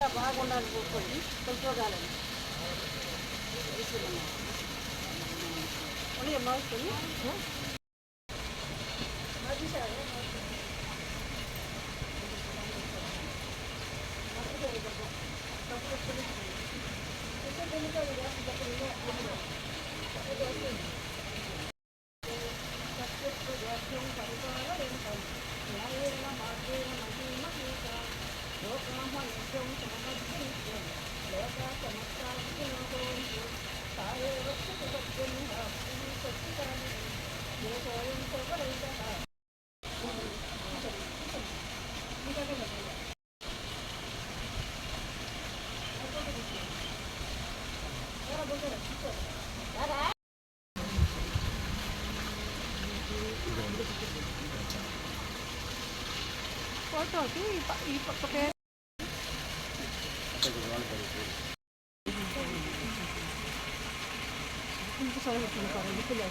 బాగుండాలి Foto, okay, ipak ipak pakai. Ini soalnya kalau gitu lah.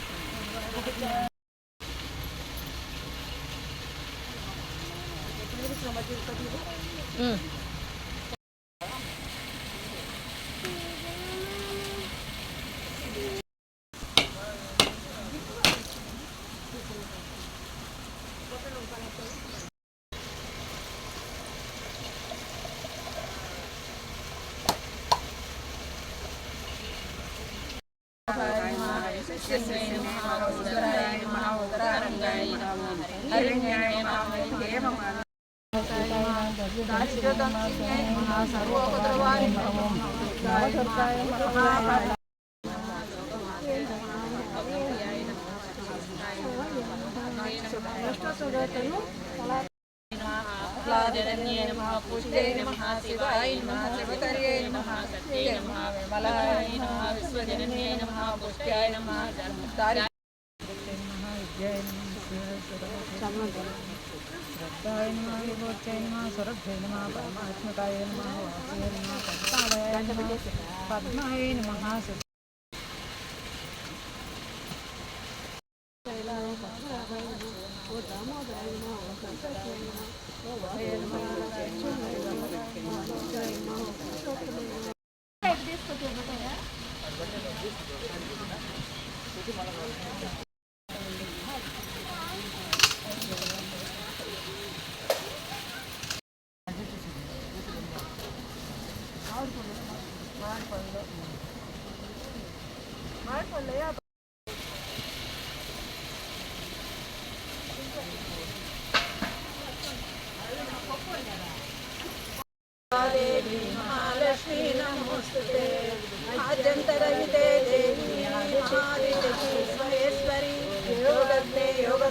Mm. పోయి కొనుక్కోగాలని ఉని మౌసుకొని ఫోటోకి ఈ ప- ఈ పక్క పేరు ఇంటి సౌలభ్యం కావాలి పిల్లలు జనన్యే నమః పుష్టే నమః శివాయ నమః శివకర్యే నమః సత్యే నమః విమలాయ నమః. स्वजनन्यै नमः पुष्ट्याय नमः धर्मतारि श्रद्धाय नमः विभोच्चय नमः स्वरभ्य नमः परमात्मकाय नमः वासय नमः पद्मावय नमः पद्माय नमः दामोदराय नमः सुत దేవి మహాలక్ష్మీ నమోస్తుతే ఆద్యంతరహితే దేవి ఆదిశక్తి యోగజ్ఞే యోగ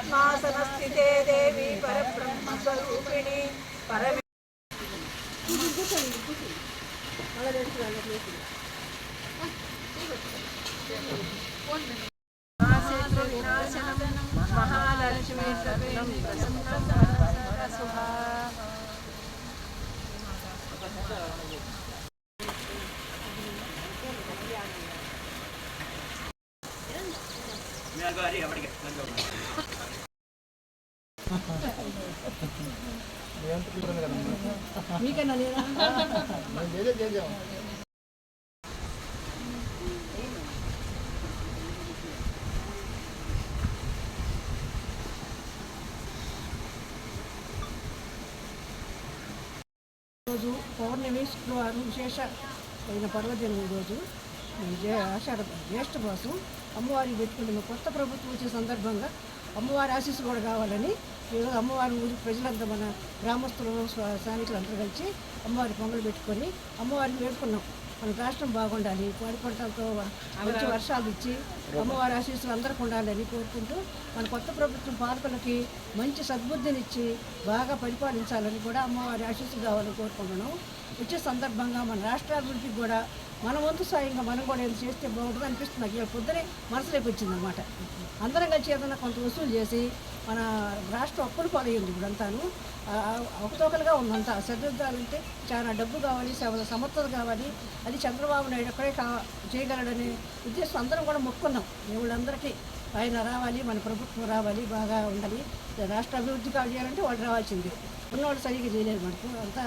పద్మాసనస్థితే దేవి పరబ్రహ్మ స్వరూపిణి పరమే శత్రు వినాశనం మహాలక్ష్మి సర్వం ప్రసన్న మీకన్నా నేను రోజు పౌర్ణమి శుక్రవారం విశేష అయిన పర్వదినం రోజు ఆషాఢ జ్యేష్ఠ మాసం. అమ్మవారికి పెట్టుకుంటున్న కొత్త ప్రభుత్వం వచ్చే సందర్భంగా అమ్మవారి ఆశీస్సు కూడా కావాలని ఈరోజు అమ్మవారి ఊరి ప్రజలంతా మన గ్రామస్తులు స్థానికులు అందరూ కలిసి అమ్మవారి పొంగలు పెట్టుకొని అమ్మవారిని వేడుకున్నాం. మన రాష్ట్రం బాగుండాలి పాడి పంటలతో మంచి వర్షాలు ఇచ్చి అమ్మవారి ఆశీస్సులు అందరికి ఉండాలని కోరుకుంటూ మన కొత్త ప్రభుత్వం పాలకులకి మంచి సద్బుద్ధినిచ్చి బాగా పరిపాలించాలని కూడా అమ్మవారి ఆశీస్సులు కావాలని కోరుకుంటున్నాం. వచ్చే సందర్భంగా మన రాష్ట్ర అభివృద్ధికి కూడా మన వంతు సాయంగా మనం కూడా ఏం చేస్తే బాగుంటుంది అనిపిస్తుంది. నాకు ఇవాళ పొద్దునే మనసులోకి వచ్చిందనమాట అందరం కలిసి ఏదైనా కొంత వసూలు చేసి మన రాష్ట్రం అప్పులు పాలయ్యింది ఇప్పుడు అంతాను. అవతోకలుగా ఉందంతా సరిదిద్దాలంటే చాలా డబ్బు కావాలి సమర్థత కావాలి. అది చంద్రబాబు నాయుడు ఒక్కడే కా చేయగలడనే ఉద్దేశం అందరం కూడా మొక్కున్నాం. దేవుళ్ళందరికీ ఆయన రావాలి మన ప్రభుత్వం రావాలి బాగా ఉండాలి. రాష్ట్ర అభివృద్ధి కావాలంటే చేయాలంటే వాళ్ళు రావాల్సిందే. ఉన్నవాళ్ళు సరిగ్గా చేయలేదు మనకు. అంతా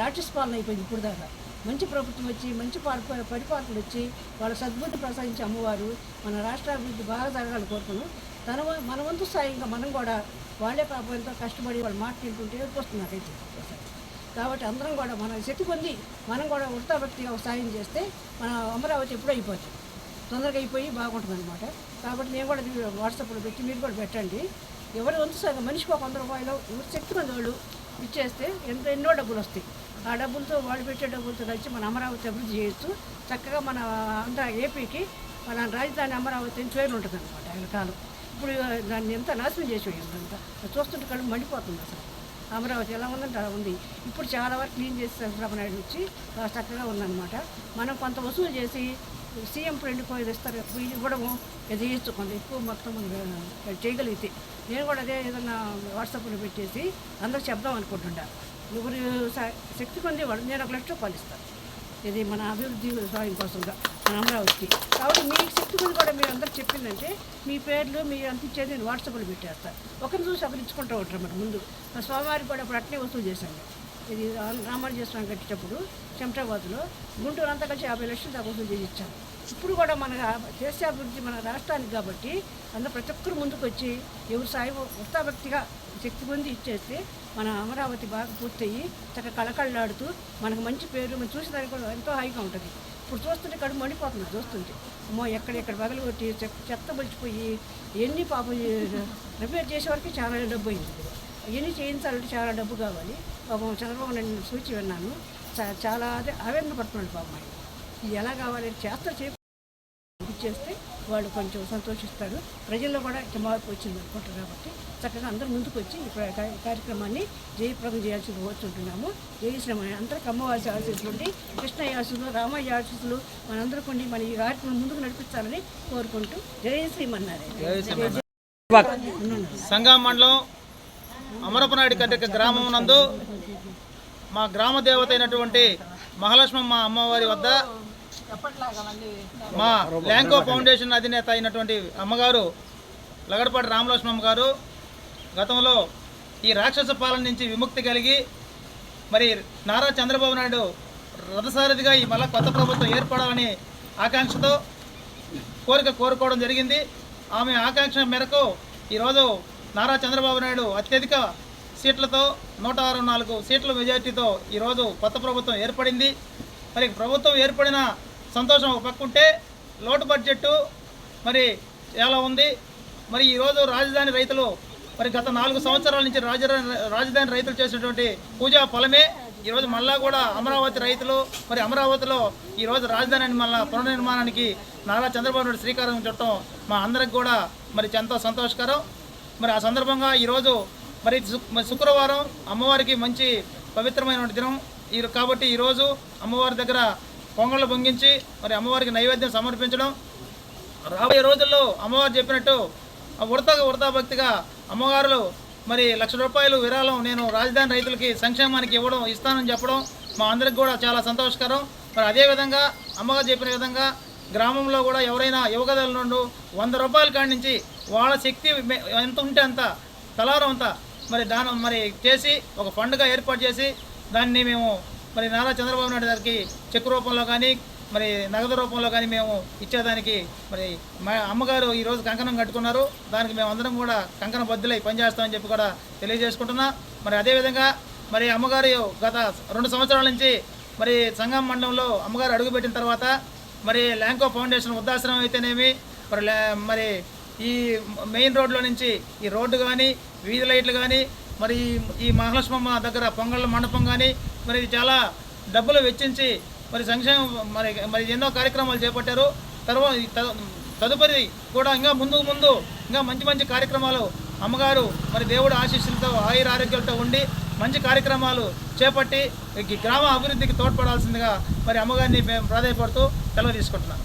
రాక్షస పాలన అయిపోయింది ఇప్పుడు దాకా. మంచి ప్రభుత్వం వచ్చి మంచి పాల- పరిపాలనలు వచ్చి వాళ్ళ సద్బుద్ధి ప్రసాదించే అమ్మవారు మన రాష్ట్ర అభివృద్ధి బాగా జరగాలని కోరుకున్నాం తన వ- మన వంతు సాయంగా మనం కూడా వాళ్ళే పాపం ఎంతో కష్టపడి వాళ్ళు మాట్లాడుకుంటే తింటుంటే వస్తుంది నాకైతే. కాబట్టి అందరం కూడా మన శక్తి పొంది మనం కూడా వృత్తాభక్తిగా సాయం చేస్తే మన అమరావతి ఎప్పుడూ అయిపోతుంది తొందరగా అయిపోయి బాగుంటుంది అనమాట కాబట్టి నేను కూడా వాట్సాప్లో పెట్టి మీరు కూడా పెట్టండి. ఎవరి వంతు సగం మనిషికి ఒక వంద రూపాయలు ఎవరు శక్తి మంది వాళ్ళు ఇచ్చేస్తే ఎంత ఎన్నో డబ్బులు వస్తాయి. ఆ డబ్బులతో వాళ్ళు పెట్టే డబ్బులతో కలిసి మన అమరావతి అభివృద్ధి చేయొచ్చు చక్కగా మన అంతా ఏపీకి మన రాజధాని అమరావతి అని పేరు ఉంటుంది అనమాట ఆయన కాలం ఇప్పుడు దాన్ని ఎంత నాశనం చేసి అంతా? చూస్తుంటే కళ్ళు మండిపోతుంది అసలు. అమరావతి ఎలా ఉందంటే అలా ఉంది. ఇప్పుడు చాలా వరకు క్లీన్ చేసి చంద్రబాబు నాయుడు వచ్చి చక్కగా ఉందన్నమాట. మనం కొంత వసూలు చేసి సీఎం ఫ్రెండ్ పోయి ఇస్తారు వీళ్ళు ఇవ్వడము ఇది చేయొచ్చు కొంత ఎక్కువ మొత్తం చేయగలిగితే. నేను కూడా అదే ఏదన్నా వాట్సాప్లో పెట్టేసి అందరికి చెప్దాం అనుకుంటున్నాను ఎవరి శక్తి కొంది వాళ్ళు నేను ఒక లక్ష రూపాయలు ఇస్తాను ఇది మన అభివృద్ధి సాయం కోసంగా మన అమరావతికి. కాబట్టి మీ శక్తి గురించి కూడా మీరు అందరు చెప్పిందంటే మీ పేర్లు మీరు అంత ఇచ్చేది నేను వాట్సాప్లో పెట్టేస్తాను ఒకరిని చూసి ఒకరు ఇచ్చుకుంటూ ఉంటారు అన్నమాట ముందు. మా స్వామివారికి కూడా అప్పుడు అట్నే వసూలు చేశాను ఇది రా- రామానుజేశ్వరం కట్టేటప్పుడు చెమటాబాద్లో గుంటూరు అంతా కలిసి యాభై లక్షలు దాకా వసూలు చేసి ఇచ్చాను ఇప్పుడు కూడా మన దేశాభివృద్ధి మన రాష్ట్రానికి కాబట్టి అందరూ ప్రతి ఒక్కరు ముందుకు వచ్చి ఎవరు సాయం వృత్తాభక్తిగా శక్తి పొంది ఇచ్చేస్తే మన అమరావతి బాగా పూర్తయ్యి చక్కగా కళకళలాడుతూ మనకు మంచి పేరు మనం చూసేదానికి కూడా ఎంతో హాయిగా ఉంటుంది. ఇప్పుడు చూస్తుంటే కడుపు మండిపోతుంది చూస్తుంటే. అమ్మో ఎక్కడెక్కడ పగలు కొట్టి చెత్త- చెత్త ఎన్ని పాపం రిపేర్ చేసే వరకు చాలా డబ్బు అయింది. ఇవన్నీ చేయించాలంటే చాలా డబ్బు కావాలి. పాపం చంద్రబాబు నాయుడు సూచి విన్నాను. చాలా అదే ఆవేదన పడుతున్నాడు పాపం ఆయన. ఇది ఎలా కావాలి? చేస్తారు చే ఇచ్చేస్తే వాళ్ళు కొంచెం సంతోషిస్తారు. ప్రజల్లో కూడా ఇంత మార్పు వచ్చింది అనుకుంటారు కాబట్టి చక్కగా అందరూ ముందుకు వచ్చి ఈ కార్యక్రమాన్ని జయప్రదం చేయాల్సి వచ్చుంటున్నాము జయ శ్రీమణి అందరికి అమ్మవారి ఆశీస్సులు ఉండి కృష్ణయ్య ఆశీస్సులు రామయ్య ఆశీస్సులు మనందరికీ ఉండి మన ఈ కార్యక్రమం ముందుకు నడిపించాలని కోరుకుంటూ జయ శ్రీమన్నారాయణ. సంగం మండలం అమరపనాయుడు కట్టెక గ్రామం నందు మా గ్రామ దేవత అయినటువంటి మహాలక్ష్మమ్మ అమ్మవారి వద్ద మా ల్యాంకో ఫౌండేషన్ అధినేత అయినటువంటి అమ్మగారు లగడపాటి రామలక్ష్మమ్మ గారు గతంలో ఈ రాక్షస పాలన నుంచి విముక్తి కలిగి మరి నారా చంద్రబాబు నాయుడు రథసారథిగా ఈ మళ్ళా కొత్త ప్రభుత్వం ఏర్పడాలని ఆకాంక్షతో కోరిక కోరుకోవడం జరిగింది. ఆమె ఆకాంక్ష మేరకు ఈరోజు నారా చంద్రబాబు నాయుడు అత్యధిక సీట్లతో నూట అరవై నాలుగు సీట్ల మెజార్టీతో ఈరోజు కొత్త ప్రభుత్వం ఏర్పడింది. మరి ప్రభుత్వం ఏర్పడిన సంతోషం ఒక పక్క ఉంటే లోటు బడ్జెట్ మరి చాలా ఉంది? మరి ఈరోజు రాజధాని రైతులు మరి గత నాలుగు సంవత్సరాల నుంచి రాజధాని రాజధాని రైతులు చేసినటువంటి పూజా ఫలమే. ఈరోజు మళ్ళా కూడా అమరావతి రైతులు మరి అమరావతిలో ఈరోజు రాజధాని మళ్ళా పునర్నిర్మాణానికి నారా చంద్రబాబు నాయుడు శ్రీకారం చుట్టం మా అందరికి కూడా మరి ఎంతో సంతోషకరం. మరి ఆ సందర్భంగా ఈరోజు మరి మరి శుక్రవారం అమ్మవారికి మంచి పవిత్రమైన దినం. ఈ కాబట్టి ఈరోజు అమ్మవారి దగ్గర పొంగళ్ళు పొంగించి మరి అమ్మవారికి నైవేద్యం సమర్పించడం. రాబోయే రోజుల్లో అమ్మవారు చెప్పినట్టు ఆ ఉడత ఉడతా భక్తిగా అమ్మగారులు మరి లక్ష రూపాయలు విరాళం నేను రాజధాని రైతులకి సంక్షేమానికి ఇవ్వడం ఇస్తానని చెప్పడం మా అందరికి కూడా చాలా సంతోషకరం. మరి అదేవిధంగా అమ్మగారు చెప్పిన విధంగా గ్రామంలో కూడా ఎవరైనా యువకదల నుండి వంద రూపాయల కాడి నుంచి వాళ్ళ శక్తి ఎంత ఉంటే అంత తలారం అంత మరి దానం మరి చేసి ఒక ఫండ్గా ఏర్పాటు చేసి దాన్ని మేము మరి నారా చంద్రబాబు నాయుడు గారికి చెక్ రూపంలో కానీ మరి నగదు రూపంలో కానీ మేము ఇచ్చేదానికి మరి మా అమ్మగారు ఈరోజు కంకణం కట్టుకున్నారు. దానికి మేము అందరం కూడా కంకణ బద్దులై పనిచేస్తామని చెప్పి కూడా తెలియజేసుకుంటున్నా. మరి అదేవిధంగా మరి అమ్మగారు గత రెండు సంవత్సరాల నుంచి మరి సంగం మండలంలో అమ్మగారు అడుగుపెట్టిన తర్వాత మరి ల్యాంకో ఫౌండేషన్ వృద్ధాశ్రమం అయితేనేమి మరి మరి ఈ మెయిన్ రోడ్లో నుంచి ఈ రోడ్డు కానీ వీధి లైట్లు కానీ మరి ఈ మహాలక్ష్మమ్మ దగ్గర పొంగళ్ళ మండపం కానీ మరి చాలా డబ్బులు వెచ్చించి మరి సంక్షేమ మరి మరి ఎన్నో కార్యక్రమాలు చేపట్టారు. తర్వాత తదుపరి కూడా ఇంకా ముందు ముందు ఇంకా మంచి మంచి కార్యక్రమాలు అమ్మగారు మరి దేవుడు ఆశీస్సులతో ఆయుర ఆరోగ్యాలతో ఉండి మంచి కార్యక్రమాలు చేపట్టి గ్రామ అభివృద్ధికి తోడ్పడాల్సిందిగా మరి అమ్మగారిని మేము ప్రాధాయపడుతూ సెలవు తీసుకుంటున్నాను.